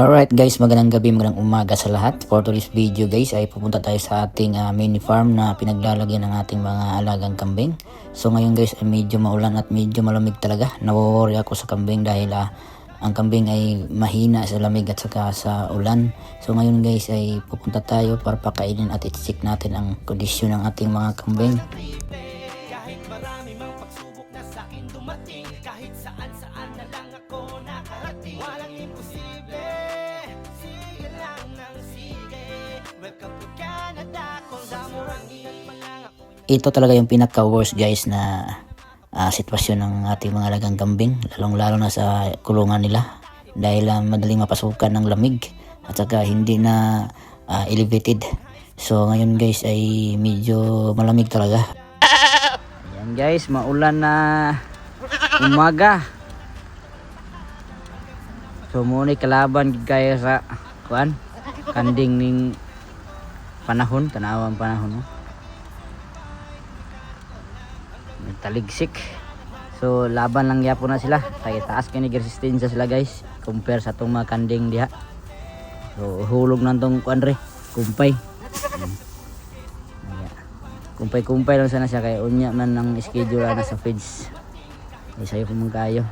Alright guys, magandang gabi, magandang umaga sa lahat. For today's video guys ay pupunta tayo sa ating ah, mini farm na pinaglalagyan ng ating mga alagang kambing. So ngayon guys ay medyo maulan at medyo malamig talaga. Naworry ako sa kambing dahil ah, ang kambing ay mahina sa lamig at saka sa ulan. So ngayon guys ay pupunta tayo para pakainin at i-check natin ang kondisyon ng ating mga kambing. Kahit marami mang pagsubok na sa akin dumating Kahit saan saan na lang ako ito talaga yung pinaka-worst guys na ah, sitwasyon ng ating mga alagang kambing lalong lalo na sa kulungan nila. Dahil ah, madaling mapasukan ng lamig at saka hindi na ah, elevated. So ngayon guys ay medyo malamig talaga. Ayan guys maulan na umaga. So muna kalaban kayo sa kuan kanding ning panahon tanawang panahon no? May taligsik so laban lang yapo na sila. Kaya taas kini resistensya sila guys compare sa tong mga kanding diha. So hulog na tong kuan re kumpay. Kumpay kumpay lang sana siya kaya unya man ang schedule na sa feeds ay sayo kung kayo